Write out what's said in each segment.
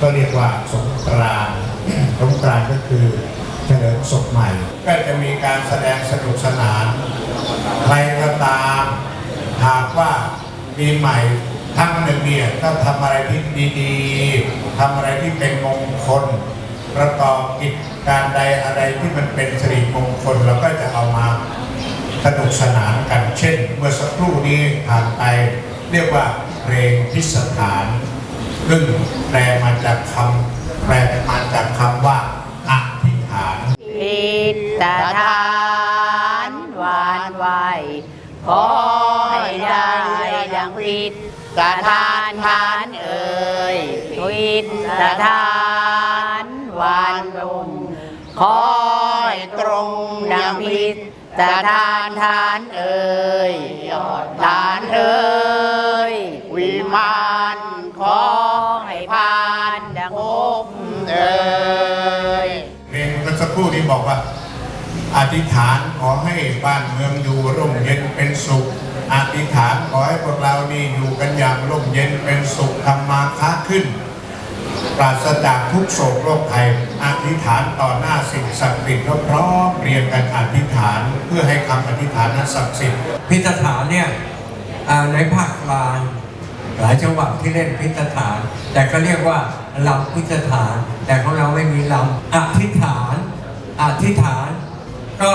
ก็เรียกว่าสงกรานสงกรานก็คือเฉลิมศพใหม่ ก็จะมีการแสดงสนุกสนาน ใครก็ตามหากว่าปีใหม่ทั้งหนึ่งเนี่ยก็ทำอะไรที่ดีๆทำอะไรที่เป็นมงคล ประกอบกิจการใดอะไรที่มันเป็นสิริมงคลเราก็จะเอามาสนุกสนานกันเช่น เมื่อสักครู่นี้ผ่านไปเรียกว่าเพลงพิสถาน ซึ่งแปลมาจากคำแปลมาจากคำว่าอธิษฐานพิตฐานหวานไหวขอให้ได้ดังพิตกทานทานเอ่ยพิตฐานหวานบุญขอให้ตรงดังพิตทานทานเอ่ยยอดทานเอ่ยวิมาน ขอให้พานดังพบเอ่ยเพลงเมื่อสักครู่นี้บอกว่า อธิษฐานขอให้บ้านเมืองอยู่ร่มเย็นเป็นสุข อธิษฐานขอให้พวกเรานี่อยู่กันอย่างร่มเย็นเป็นสุขทำมาค้าขึ้น ปราศจากทุกโศกโรคภัยอธิษฐานต่อหน้าสิ่งศักดิ์สิทธิ์ก็พร้อมเรียงกันอธิษฐานเพื่อให้คำอธิษฐานนั้นศักดิ์สิทธิ์พิธฐานเนี่ยอ่าในภาคกลาง หลายจังหวัดที่เล่นพิธฐาน แต่ก็เรียกว่าลำพิธฐาน แต่ของเราไม่มีลำอธิษฐานอธิษฐาน ก็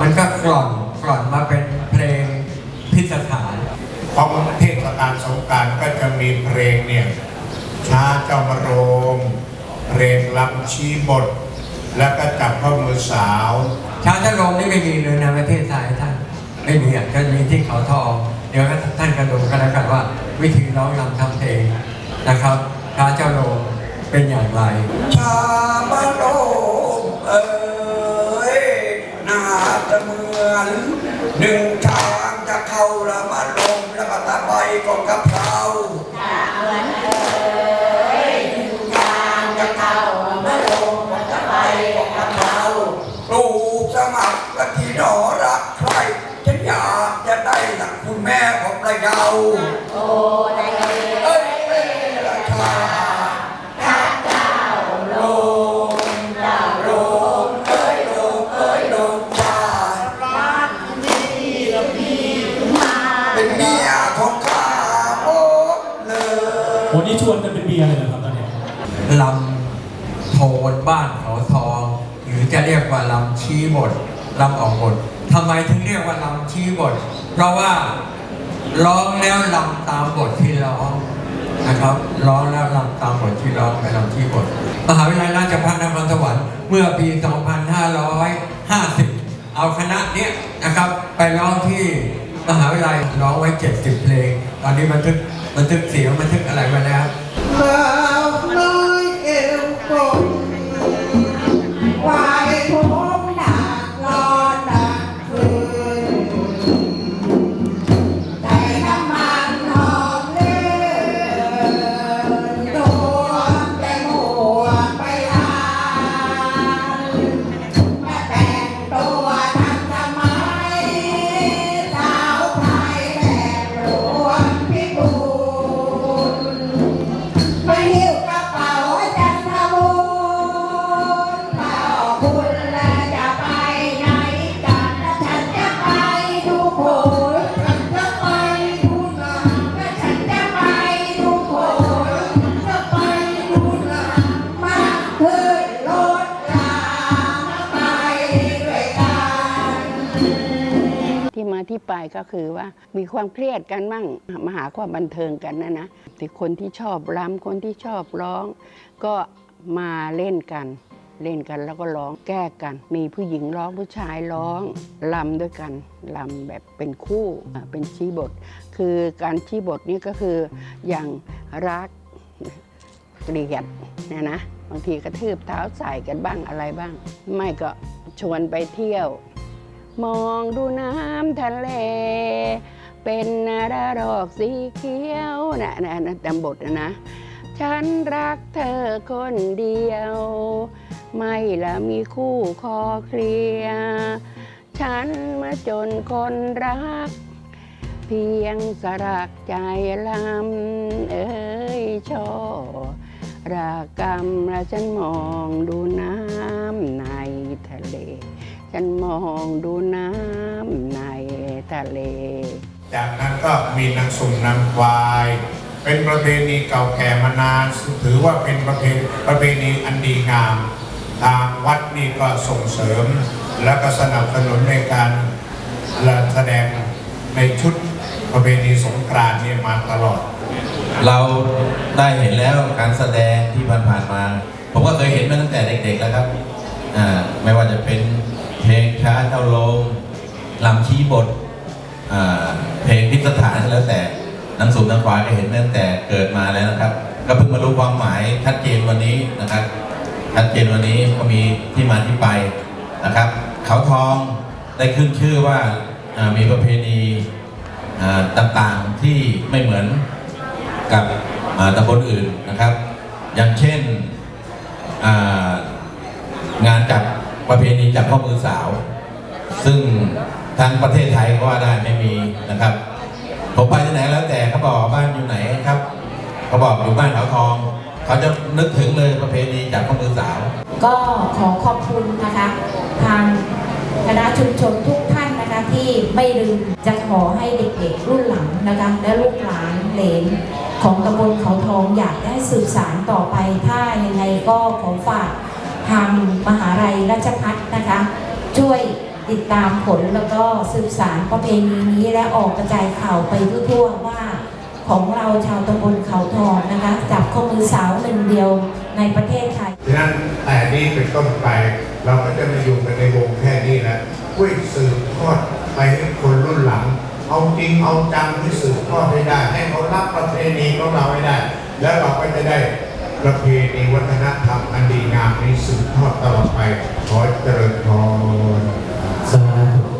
มันก็กล่อนกล่อนมาเป็นเพลงพิธฐาน ของเทศกาลสงกรารก็จะมีเพลงเนี่ยช้าเจ้ามโรงเพลงลำชีบท แล้วก็จับข้อมือสาว ชาวตะลมนี่ไม่มีเลยในประเทศไทยท่านไม่มีอะก็มีที่เขาทองเดี๋ยวก็ท่านกระดูกันแล้วกันว่า วิธีร้องรำทำเพลงนะครับชาวเจ้าโลมเป็นอย่างไร ชาบะโลมเอ่ยน่าจะเหมือนหนึ่งทางจะเข้าละมาลมแล้วก็ตะไปก็กระเพราปลูกสมัครและที่หนอรักใครฉันอยากจะได้หลังคุณแม่ของประเยา ลำโทนบ้านเขาทอง หรือจะเรียกว่าลำชี้บทลำออกบททำไมถึงเรียกว่าลำชี้บท เพราะว่าร้องแล้วลำตามบทที่ร้องนะครับร้องแล้วลำตามบทที่ร้องเป็นลำชี้บท มหาวิทยาลัยราชภัฏนครสวรรค์เมื่อปี 2550 เอาคณะเนี้ยนะครับ ไปร้องที่มหาวิทยาลัยร้องไว้ 70 เพลง ตอนนี้บันทึกบันทึกเสียงบันทึกอะไรไว้แล้ว ไปก็คือว่ามีความเครียดกันมั่งมาหาความบันเทิงกันนะนะที่คนที่ชอบรำคนที่ชอบร้อง ก็มาเล่นกันเล่นกันแล้วก็ร้องแก้กัน มีผู้หญิงร้องผู้ชายร้องลำด้วยกันลำแบบเป็นคู่เป็นชี้บท คือการชี้บทนี่ก็คืออย่างรักเกลียดเนี่ยนะบางทีกระทืบเท้าใส่กันบ้างอะไรบ้าง ไม่ก็ชวนไปเที่ยว มองดูน้ำทะเล เป็นระดอกสีเขียวนะนะนะตามบทนะนะ ฉันรักเธอคนเดียว ไม่ละมีคู่คอเคลีย ฉันมาจนคนรัก เพียงสรักใจลำเอ้ยชอรากรรมและฉันมองดูน้ำในทะเล ฉันมองดูน้ำในทะเล จากนั้นก็มีนางสุ่มนางควาย เป็นประเพณีเก่าแก่มานานถือว่าเป็นประเพณีประเพณีอันดีงาม ทางวัดนี่ก็ส่งเสริม และก็สนับสนุนในการแสดงในชุดประเพณีสงกรานต์นี่มาตลอด เราได้เห็นแล้วการแสดงที่ผ่านๆมา ผมก็เคยเห็นมาตั้งแต่เด็กๆแล้วครับ อ่า ไม่ว่าจะเป็น เพลงช้าเท่าลมลำชี้บทเพลงพิสถานแล้วแต่น้ำสูบน้ำฟ้าก็เห็นมาตั้งแต่เกิดมาแล้วนะครับ ก็เพิ่งมารู้ความหมายชัดเจนวันนี้นะครับชัดเจนวันนี้ก็มีที่มาที่ไปนะครับ เขาทองได้ขึ้นชื่อว่ามีประเพณีต่างๆที่ไม่เหมือนกับตำบลอื่นนะครับ อย่างเช่นงานจับ ประเพณีจับข้อมือสาว ซึ่งทั้งประเทศไทยก็ว่าได้ไม่มีนะครับ ผมไปที่ไหนแล้วแต่เขาบอกบ้านอยู่ไหนครับเขาบอกอยู่บ้านเขาทอง เขาจะนึกถึงเลยประเพณีจับข้อมือสาว ก็ขอขอบคุณนะคะ ทางคณะชุมชนทุกท่านนะคะที่ไม่ลืมจะขอให้เด็กๆรุ่นหลังนะคะและลูกหลานเหลนของตำบลเขาทองอยากได้สืบสารต่อไปถ้ายังไงก็ขอฝาก ทางมหาลัยราชพัฒนะคะ ช่วยติดตามผลแล้วก็สืบสารประเพณีนี้และออกกระจายข่าวไปทั่วๆว่าของเราชาวตำบลเขาทองนะคะจับข้อมือสาวหนึ่งเดียวในประเทศไทยฉะนั้นแต่นี้เป็นต้นไป เราก็จะมาอยู่กันในวงแค่นี้แหละช่วยสืบทอดไปให้คนรุ่นหลัง เอาจริงเอาจังที่สืบทอดให้ได้ ให้เขารับประเพณีของเราให้ได้ แล้วเราก็จะได้ ประเพณีวัฒนธรรมอันดีงามนี้สืบทอดตลอดไป ขอเจริญพรสาธุ